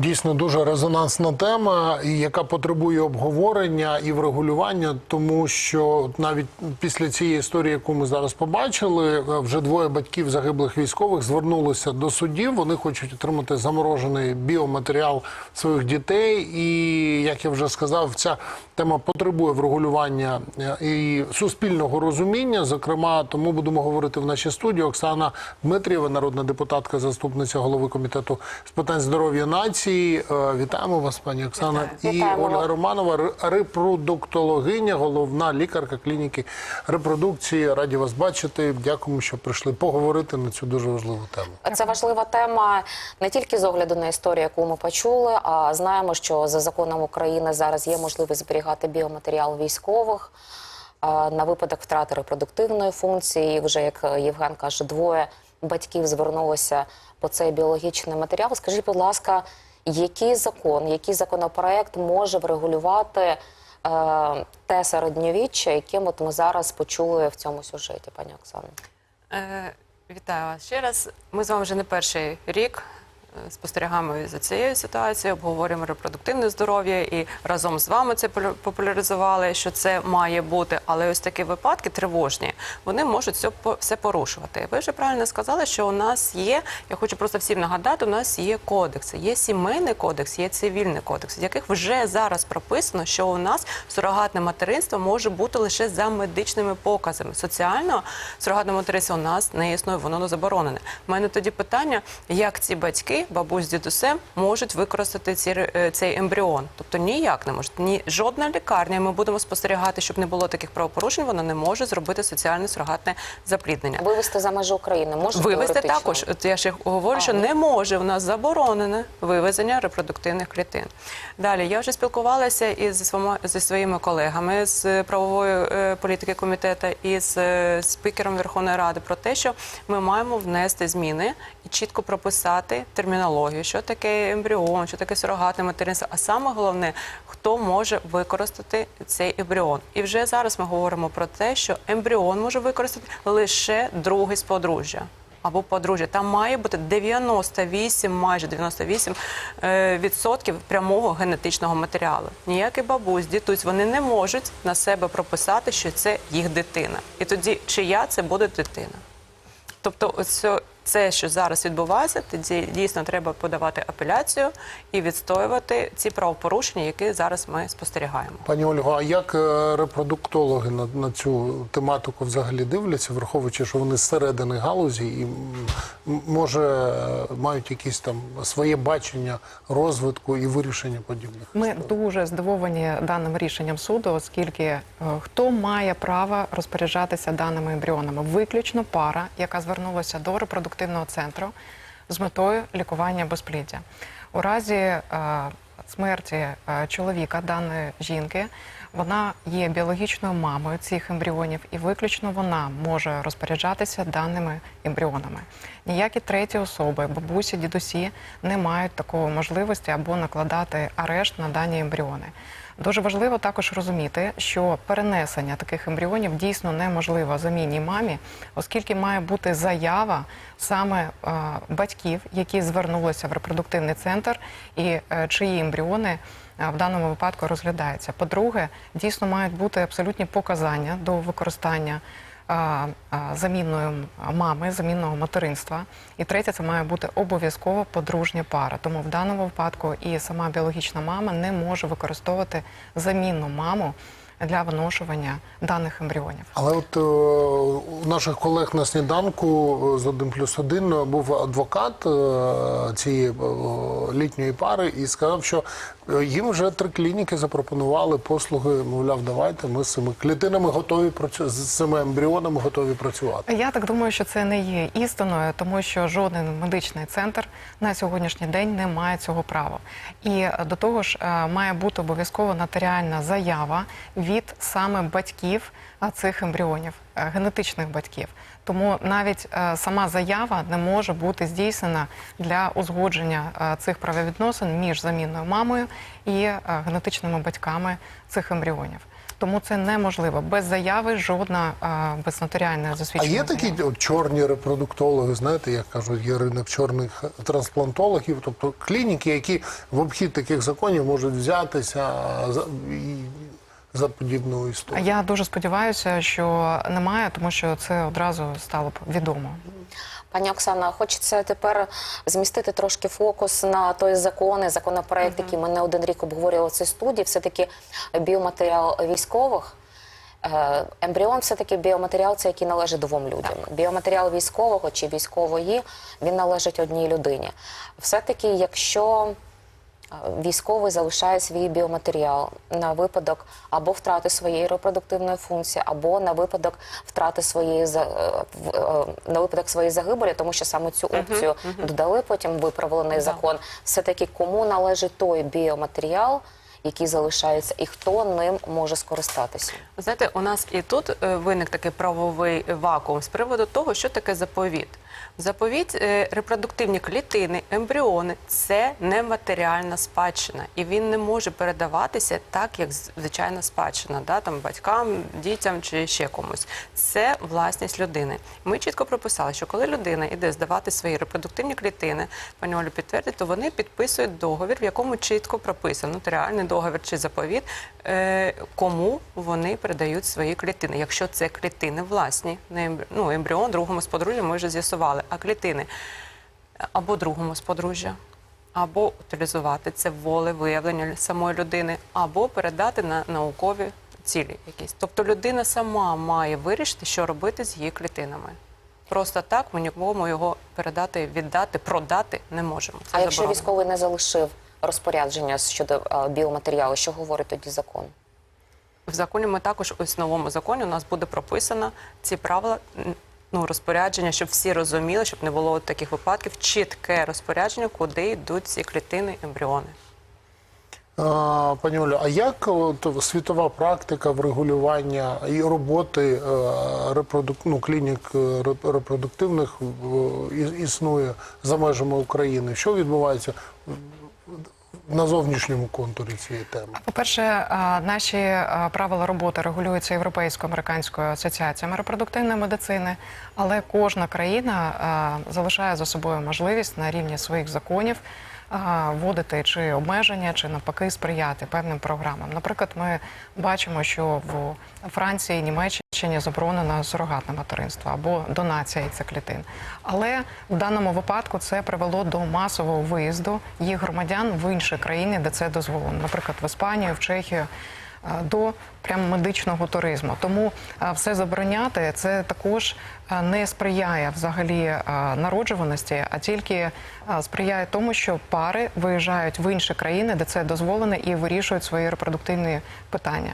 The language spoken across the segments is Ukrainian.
Дійсно дуже резонансна тема, яка потребує обговорення і врегулювання, тому що навіть після цієї історії, яку ми зараз побачили, е, вже двоє батьків загиблих військових звернулися до судів. Вони хочуть отримати заморожений біоматеріал своїх дітей. І як я вже сказав, ця тема потребує врегулювання е, і суспільного розуміння. Зокрема, тому будемо говорити в нашій студії. Оксана Дмитрієва, народна депутатка, заступниця голови комітету з питань здоров'я нації. Е, Вітаємо вас, пані Оксана, Вітаю. і Вітаємо Ольга. Романова, репродуктологиня, головна лікарка клініки репродукції. Раді вас бачити. Дякуємо, що прийшли поговорити на цю дуже важливу тему. Це важлива тема не тільки з огляду на історію, яку ми почули, а знаємо, що за законом України зараз є можливість зберігати біоматеріал військових на випадок втрати репродуктивної функції. Вже як Євген каже, двоє батьків звернулося по цей біологічний матеріал. Скажіть, будь ласка, який закон, який законопроект може врегулювати е, те середньовіччя, яким от ми зараз почули в цьому сюжеті, пані Оксано? Е, Вітаю вас ще раз. Ми з вами вже не перший рік спостерігаємо за цією ситуацією, обговорюємо репродуктивне здоров'я і разом з вами це популяризували, що це має бути. Але ось такі випадки тривожні, вони можуть все порушувати. Ви вже правильно сказали, що у нас є. Я хочу просто всім нагадати, у нас є кодекси. Є сімейний кодекс, є цивільний кодекс, в яких вже зараз прописано, що у нас сурогатне материнство може бути лише за медичними показами. Соціально сурогатне материнство у нас не існує, воно не заборонене. У мене тоді питання, як ці батьки, бабусь з дідусем, можуть використати ці, е, цей ембріон. Тобто ніяк не можуть. Ні, жодна лікарня, ми будемо спостерігати, щоб не було таких правопорушень, вона не може зробити соціальне сурогатне запліднення. Вивести за межі України можна Вивезти також. От я ще говорю, що Ага. не може в нас заборонене вивезення репродуктивних клітин. Далі я вже спілкувалася із своїми, зі своїми колегами з правової е, політики комітету і з е, спікером Верховної Ради про те, що ми маємо внести зміни і чітко прописати термінологію, що таке ембріон, що таке сурогатне материнство. А саме головне, хто може використати цей ембріон. І вже зараз ми говоримо про те, що ембріон може використати лише другий з подружжя. Або подружжя. Там має бути 98, майже 98 е, відсотків прямого генетичного матеріалу. Ніякий бабусь, дідусь, вони не можуть на себе прописати, що це їх дитина. І тоді чия це буде дитина. Тобто, це, що зараз відбувається, тоді дійсно треба подавати апеляцію і відстоювати ці правопорушення, які зараз ми спостерігаємо. Пані Ольго, а як е, репродуктологи на, на цю тематику взагалі дивляться, враховуючи, що вони з середини галузі і може е, мають якісь там своє бачення розвитку і вирішення подібних? Ми дуже здивовані даним рішенням суду, оскільки е, хто має право розпоряджатися даними ембріонами? Виключно пара, яка звернулася до репродуктивного центру з метою лікування безпліддя. У разі е, смерті е, чоловіка даної жінки. Вона є біологічною мамою цих ембріонів, і виключно вона може розпоряджатися даними ембріонами. Ніякі треті особи, бабусі, дідусі не мають такої можливості або накладати арешт на дані ембріони. Дуже важливо також розуміти, що перенесення таких ембріонів дійсно неможливо замінній мамі, оскільки має бути заява саме е, батьків, які звернулися в репродуктивний центр, і е, чиї ембріони в даному випадку розглядається. По-друге, дійсно мають бути абсолютні показання до використання а, а, замінної мами, замінного материнства. І третє, це має бути обов'язково подружня пара. Тому в даному випадку і сама біологічна мама не може використовувати замінну маму для виношування даних ембріонів. Але от е, у наших колег на сніданку е, з 1 плюс 1 був адвокат е, цієї е, літньої пари і сказав, що е, їм вже три клініки запропонували послуги. Мовляв, давайте ми з цими клітинами готові працю... з цими ембріонами готові працювати. Я так думаю, що це не є істиною, тому що жоден медичний центр на сьогоднішній день не має цього права. І до того ж, е, має бути обов'язково нотаріальна заява від саме батьків цих ембріонів, е, генетичних батьків. Тому навіть е, сама заява не може бути здійснена для узгодження е, цих правовідносин між замінною мамою і генетичними батьками цих ембріонів. Тому це неможливо. Без заяви жодна а, без нотаріального А є такі от, чорні репродуктологи, знаєте, як кажуть, є ринок чорних трансплантологів, тобто клініки, які в обхід таких законів можуть взятися і, за подібну історію. Я дуже сподіваюся, що немає, тому що це одразу стало б відомо. Пані Оксана, хочеться тепер змістити трошки фокус на той закон, і законопроект, який ми не один рік обговорювали в цій студії. Все таки біоматеріал військових. Е, Ембріон все таки біоматеріал, це який належить двом людям. Біоматеріал військового чи військової він належить одній людині. Все таки, якщо військовий залишає свій біоматеріал на випадок або втрати своєї репродуктивної функції, або на випадок втрати своєї е, е, на випадок своєї загибелі, тому що саме цю опцію додали потім виправлений закон. Все таки кому належить той біоматеріал, який залишається, і хто ним може скористатися? Знаєте, у нас і тут е, виник такий правовий вакуум з приводу того, що таке заповіт. Заповіт е, репродуктивні клітини, ембріони це нематеріальна спадщина, і він не може передаватися так, як звичайна спадщина, да, там батькам, дітям чи ще комусь. Це власність людини. Ми чітко прописали, що коли людина йде здавати свої репродуктивні клітини, пані Олю підтвердить, то вони підписують договір, в якому чітко прописано нотаріальний договір чи заповіт, е, кому вони передають свої клітини. Якщо це клітини власні, не ну, ембріон другому з подружжя ми вже з'ясували, а клітини або другому з подружжя, або утилізувати це воле виявлення самої людини, або передати на наукові цілі якісь. Тобто людина сама має вирішити, що робити з її клітинами. Просто так ми нікому його передати, віддати, продати не можемо. Це а якщо заборонено. військовий не залишив розпорядження щодо е, біоматеріалу, що говорить тоді закон? В законі ми також ось в новому законі у нас буде прописано ці правила. Ну, розпорядження, щоб всі розуміли, щоб не було таких випадків, чітке розпорядження, куди йдуть ці клітини, ембріони. А, Пані Олю, а як от, світова практика врегулювання і роботи е, репродук... ну, клінік е, репродуктивних і- існує за межами України? Що відбувається на зовнішньому контурі цієї теми? По-перше, наші правила роботи регулюються європейсько-американською асоціаціями репродуктивної медицини, але кожна країна залишає за собою можливість на рівні своїх законів вводити чи обмеження, чи навпаки сприяти певним програмам. Наприклад, ми бачимо, що в Франції, Німеччині заборонено сурогатне материнство або донація яйцеклітин. Але в даному випадку це привело до масового виїзду їх громадян в інші країни, де це дозволено, наприклад, в Іспанію, в Чехію. Е, До прям медичного туризму, тому е, все забороняти це також е, не сприяє взагалі народжуваності, а тільки сприяє тому, що пари виїжджають в інші країни, де це дозволено, і вирішують свої репродуктивні питання.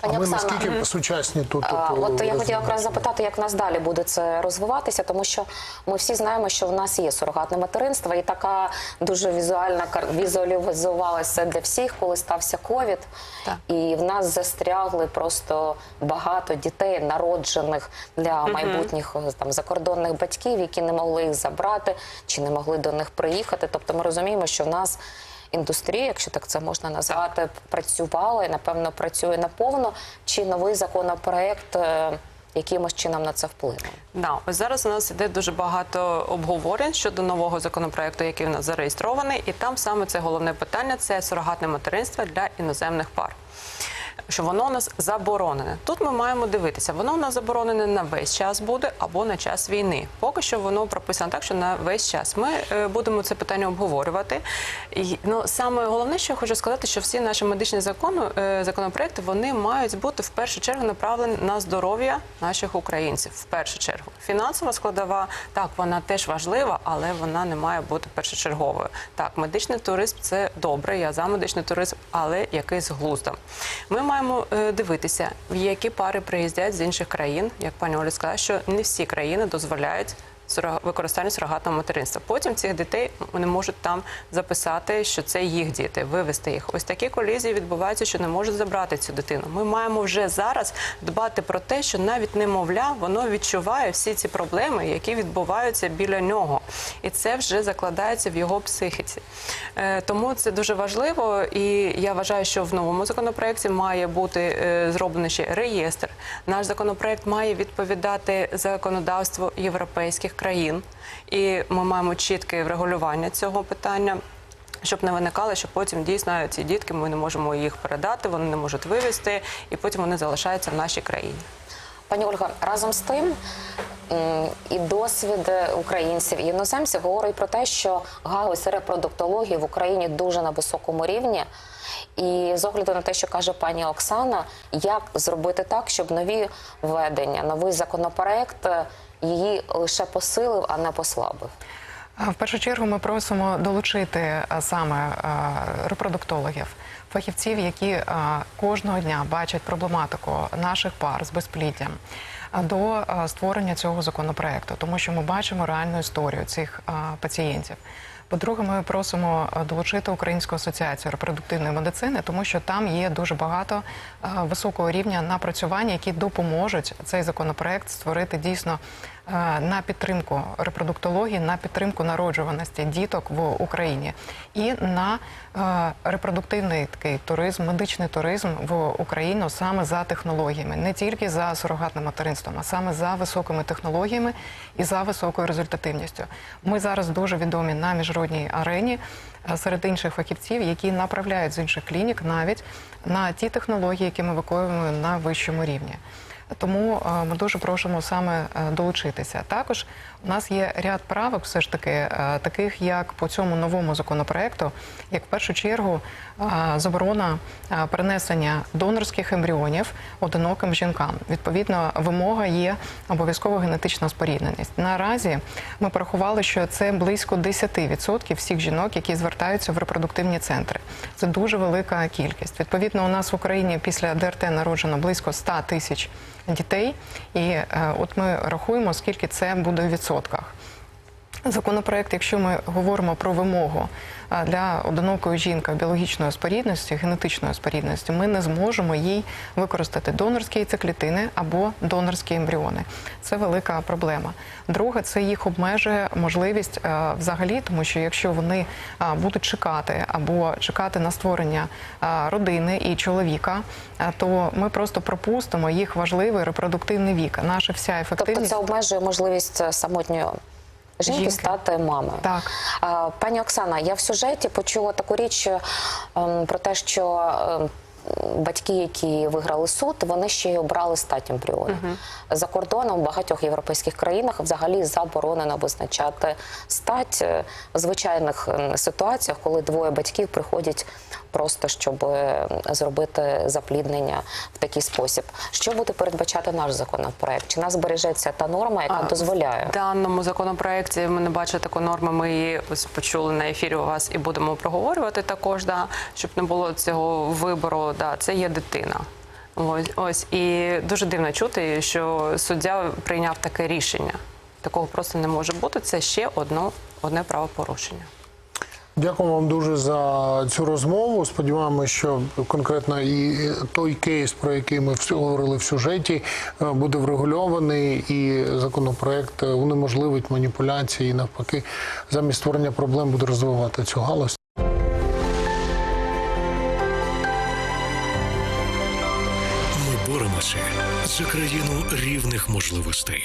Пані а ми Оксана, наскільки сучасні тут? А, от, От я хотіла якраз запитати, як в нас далі буде це розвиватися, тому що ми всі знаємо, що в нас є сурогатне материнство, і така дуже візуальна візуалізувалася для всіх, коли стався ковід. І в нас застрягли просто багато дітей, народжених для майбутніх е, там закордонних батьків, які не могли їх забрати чи не могли до них приїхати. Тобто ми розуміємо, що в нас. Індустрія, якщо так це можна назвати, працювала і напевно працює наповно. Чи новий законопроект е, якимось чином на це вплине? Да, ось зараз у нас іде дуже багато обговорень щодо нового законопроекту, який у нас зареєстрований, і там саме це головне питання це сурогатне материнство для іноземних пар. Що воно у нас заборонене. Тут ми маємо дивитися, воно у нас заборонене на весь час буде або на час війни. Поки що воно прописано так, що на весь час. Ми е, будемо це питання обговорювати. І, ну, саме головне, що я хочу сказати, що всі наші медичні закони, е, законопроекти вони мають бути в першу чергу направлені на здоров'я наших українців. В першу чергу. Фінансова складова, так, вона теж важлива, але вона не має бути першочерговою. Так, медичний туризм це добре, я за медичний туризм, але який з глуздом. Ми маємо е, дивитися, в які пари приїздять з інших країн, як пані Оля сказала, що не всі країни дозволяють використання сурогатного материнства. Потім цих дітей вони можуть там записати, що це їх діти, вивести їх. Ось такі колізії відбуваються, що не можуть забрати цю дитину. Ми маємо вже зараз дбати про те, що навіть немовля воно відчуває всі ці проблеми, які відбуваються біля нього, і це вже закладається в його психіці. Е, Тому це дуже важливо, і я вважаю, що в новому законопроекті має бути е, зроблений ще реєстр. Наш законопроект має відповідати законодавству європейських країн, і ми маємо чітке врегулювання цього питання. Щоб не виникало, що потім дійсно ці дітки ми не можемо їх передати, вони не можуть вивезти, і потім вони залишаються в нашій країні. Пані Ольга, разом з тим і досвід українців і іноземців говорить про те, що галузь репродуктології в Україні дуже на високому рівні. І з огляду на те, що каже пані Оксана, як зробити так, щоб нові введення, новий законопроект її лише посилив, а не послабив. В першу чергу ми просимо долучити саме репродуктологів, фахівців, які кожного дня бачать проблематику наших пар з безпліддям до створення цього законопроекту, тому що ми бачимо реальну історію цих пацієнтів. По-друге, ми просимо долучити Українську асоціацію репродуктивної медицини, тому що там є дуже багато високого рівня напрацювання, які допоможуть цей законопроект створити дійсно на підтримку репродуктології, на підтримку народжуваності діток в Україні і на репродуктивний такий туризм, медичний туризм в Україну саме за технологіями, не тільки за сурогатним материнством, а саме за високими технологіями і за високою результативністю. Ми зараз дуже відомі на міжнародній арені серед інших фахівців, які направляють з інших клінік навіть на ті технології, які ми виконуємо на вищому рівні. Тому е, ми дуже просимо саме е, долучитися. Також у нас є ряд правок, все ж таки, е, таких як по цьому новому законопроекту, як в першу чергу заборона перенесення донорських ембріонів одиноким жінкам. Відповідно, вимога є обов'язкова генетична спорідненість. Наразі ми порахували, що це близько 10% всіх жінок, які звертаються в репродуктивні центри. Це дуже велика кількість. Відповідно, у нас в Україні після ДРТ народжено близько 100 тисяч дітей, і е, от ми рахуємо, скільки це буде в відсотках. Законопроект, якщо ми говоримо про вимогу для одинокої жінки біологічної спорідності, генетичної спорідності, ми не зможемо їй використати донорські яйцеклітини або донорські ембріони. Це велика проблема. Друге, це їх обмежує можливість взагалі, тому що якщо вони будуть чекати або чекати на створення родини і чоловіка, то ми просто пропустимо їх важливий репродуктивний вік. Наша вся Тобто це обмежує можливість е, самотньої жінки, Жінки. стати мамою. Так. Пані Оксана, я в сюжеті почула таку річ ем, про те, що ем, батьки, які виграли суд, вони ще й обрали стать ембріону. За кордоном в багатьох європейських країнах взагалі заборонено визначати стать е, в звичайних ситуаціях, коли двоє батьків приходять просто щоб е, зробити запліднення в такий спосіб. Що буде передбачати наш законопроект? Чи нас збережеться та норма, яка А, дозволяє? В даному законопроекті ми не бачили такої норми. Ми її ось почули на ефірі у вас і будемо проговорювати також, да, щоб не було цього вибору. Да, це є дитина. Ось, ось і дуже дивно чути, що суддя прийняв таке рішення. Такого просто не може бути. Це ще одно, одне правопорушення. Дякую вам дуже за цю розмову. Сподіваємося, що конкретно і той кейс, про який ми говорили в сюжеті, е, буде врегульований, і законопроект унеможливить маніпуляції. І навпаки, замість створення проблем буде розвивати цю галузь. За країну рівних можливостей.